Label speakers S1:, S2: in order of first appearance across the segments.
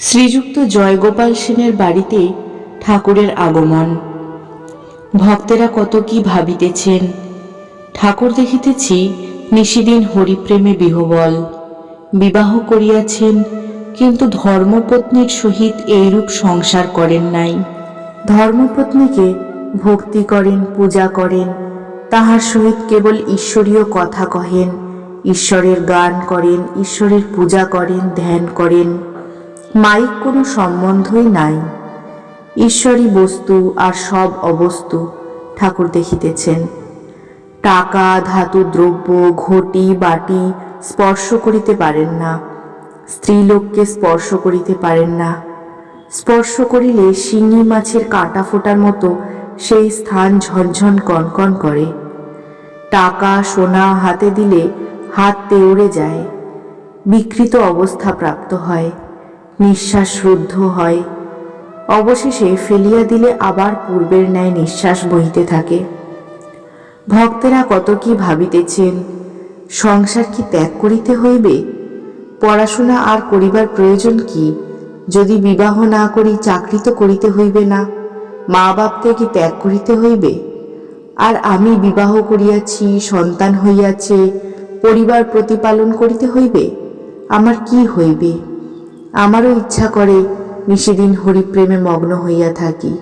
S1: শ্রীযুক্ত জয়গোপাল সেনের বাড়িতে ঠাকুরের আগমন। ভক্তেরা কত কি ভাবিতেছেন। ঠাকুর দেখিতেছি নিশিদিন হরিপ্রেমে বিহবল। বিবাহ করিয়াছেন, কিন্তু ধর্মপত্নীর সহিত এইরূপ সংসার করেন নাই। ধর্মপত্নীকে ভক্তি করেন, পূজা করেন, তাহার সহিত কেবল ঈশ্বরীয় কথা কহেন, ঈশ্বরের গান করেন, ঈশ্বরের পূজা করেন, ধ্যান করেন। মাইক কোনো সম্বন্ধই নাই। ঈশ্বরী বস্তু আর সব অবস্তু, ঠাকুর দেখিতেছেন। টাকা, ধাতু, দ্রব্য, ঘটি, বাটি স্পর্শ করিতে পারেন না। স্ত্রীলোককে স্পর্শ করিতে পারেন না। স্পর্শ করিলে শিঙি মাছের কাঁটা ফোটার মতো সেই স্থান ঝনঝন কনকন করে। টাকা, সোনা হাতে দিলে হাত তেউড়ে যায়। বিকৃত অবস্থা প্রাপ্ত হয়। নিঃশ্বাস রুদ্ধ হয়। অবশেষে ফেলিয়া দিলে আবার পূর্বের ন্যায় নিঃশ্বাস বহিতে থাকে। ভক্তেরা কত কি ভাবিতেছেন? সংসার কি ত্যাগ করিতে হইবে? পড়াশোনা আর করিবার প্রয়োজন কি? যদি বিবাহ না করি চাকরি তো করিতে হইবে না। মা বাপকে কি ত্যাগ করিতে হইবে? আর আমি বিবাহ করিয়াছি, সন্তান হইয়াছে, পরিবার প্রতিপালন করিতে হইবে? আমার কি হইবে? আমারও ইচ্ছা করে নিশিদিন হরিপ্রেমে মগ্ন হইয়া থাকি।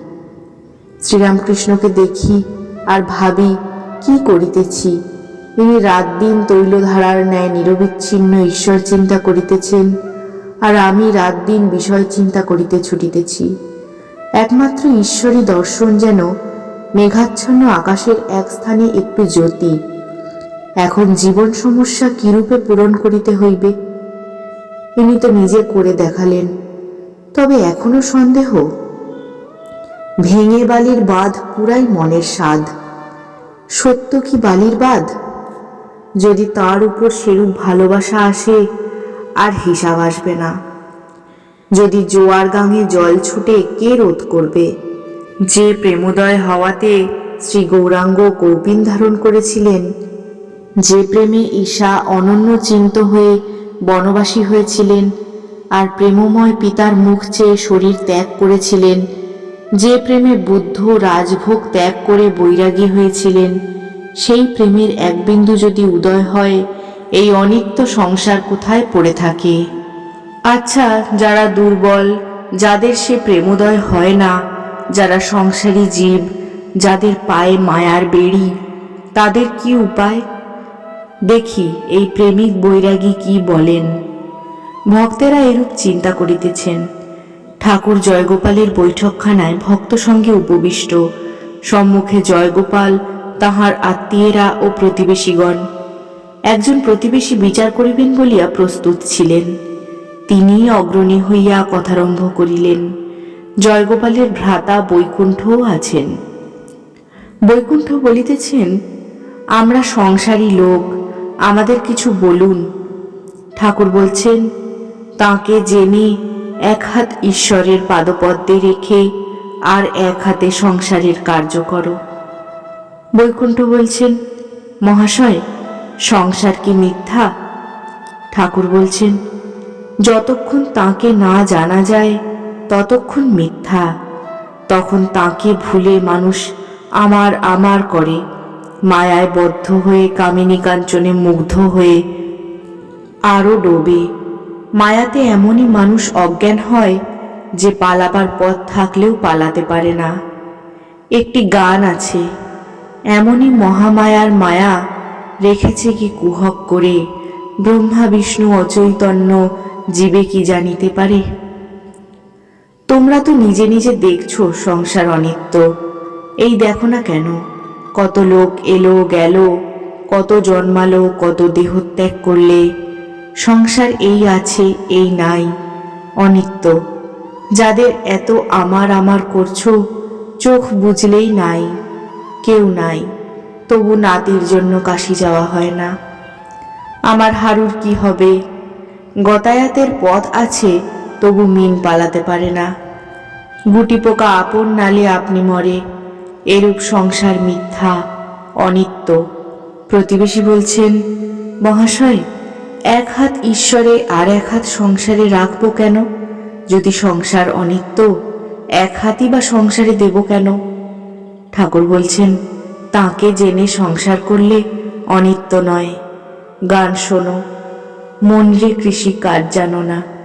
S1: শ্রীরামকৃষ্ণকে দেখি আর ভাবি, কি করিতেছি? তিনি রাত দিন তৈলধারার ন্যায় নিরবিচ্ছিন্ন ঈশ্বর চিন্তা করিতেছেন আর আমি রাত দিন বিষয় চিন্তা করিতে ছুটিতেছি। একমাত্র ঈশ্বরী দর্শন যেন মেঘাচ্ছন্ন আকাশের এক স্থানে একটু জ্যোতি। এখন জীবন সমস্যা কিরূপে পূরণ করিতে হইবে? ইনি তো নিজে করে দেখালেন। তবে এখনও সন্দেহ? ভেঙে বালির বাঁধ পুরাই মনের স্বাদ। সত্য কি বালির বাঁধ? যদি তার উপর সেরূপ ভালোবাসা আসে, আর হিসাব আসবে না। যদি জোয়ার গাঙে জল ছুটে কে রোধ করবে? যে প্রেমোদয় হওয়াতে শ্রী গৌরাঙ্গ কৌপিন ধারণ করেছিলেন, যে প্রেমে ঈশা অনন্য চিন্ত হয়ে বনবাসী হয়েছিলেন আর প্রেমময় পিতার মুখ চেয়ে শরীর ত্যাগ করেছিলেন। যে প্রেমে বুদ্ধ রাজভোগ ত্যাগ করে বৈরাগী হয়েছিলেন, সেই প্রেমের এক বিন্দু যদি উদয় হয়, এই অনিত্য সংসার কোথায় পড়ে থাকে? আচ্ছা যারা দুর্বল, যাদের সে প্রেমোদয় হয় না, যারা সংসারী জীব, যাদের পায়ে মায়ার বেড়ি, তাদের কি উপায়? দেখি এই প্রেমিক বৈরাগী কি বলেন। ভক্তেরা এরূপ চিন্তা করিতেছেন। ঠাকুর জয়গোপালের বৈঠকখানায় ভক্ত সঙ্গে উপবিষ্ট। সম্মুখে জয়গোপাল, তাহার আত্মীয়েরা ও প্রতিবেশীগণ। একজন প্রতিবেশী বিচার করিবেন বলিয়া প্রস্তুত ছিলেন। তিনি অগ্রণী হইয়া কথারম্ভ করিলেন। জয়গোপালের ভ্রাতা বৈকুণ্ঠও আছেন। বৈকুণ্ঠ বলিতেছেন, আমরা সংসারী লোক আমাদের কিছু বলুন। ঠাকুর বলছেন, তাকে জেনে এক হাত ঈশ্বরের পাদপদ্মে রেখে আর এক হাতে সংসারের কার্য করো। বৈকুণ্ঠ বলছেন, মহাশয়, সংসার কি মিথ্যা? ঠাকুর বলছেন, যতক্ষণ তাকে না জানা যায়, ততক্ষণ মিথ্যা। তখন তাকে ভুলে মানুষ আমার আমার করে। মায়ায় বদ্ধ হয়ে কামিনী কাঞ্চনে মুগ্ধ হয়ে আরও ডোবে। মায়াতে এমনই মানুষ অজ্ঞান হয় যে পালাবার পথ থাকলেও পালাতে পারে না। একটি গান আছে, এমনই মহামায়ার মায়া রেখেছে কি কুহক করে। ব্রহ্মা, বিষ্ণু, অচৈতন্য জীবে কি জানিতে পারে? তোমরা তো নিজে নিজে দেখছ সংসার অনিত্য। এই দেখো না কেন? কত লোক এলো, গেল, কত জন্মালো, কত দেহত্যাগ করলে। সংসার এই আছে, এই নাই, অনিত্য। যাদের এত আমার আমার করছ, চোখ বুঝলেই নাই, কেউ নাই, তবু নাতির জন্য কাশি যাওয়া হয় না। আমার হারুর কি হবে? গতায়াতের পথ আছে, তবু মিন পালাতে পারে না। গুটি পোকা আপন নালে আপনি মরে এরূপ সংসার মিথ্যা, অনিত্য। প্রতিবেশী বলছেন, মহাশয়, এক হাত ঈশ্বরে আর এক হাত সংসারে রাখব কেন? যদি সংসার অনিত্য, এক হাতই বা সংসারে দেব কেন? ঠাকুর বলছেন, তাকে জেনে সংসার করলে অনিত্য নয়। গান শোনো, মন রে কৃষি কাজ জানো না।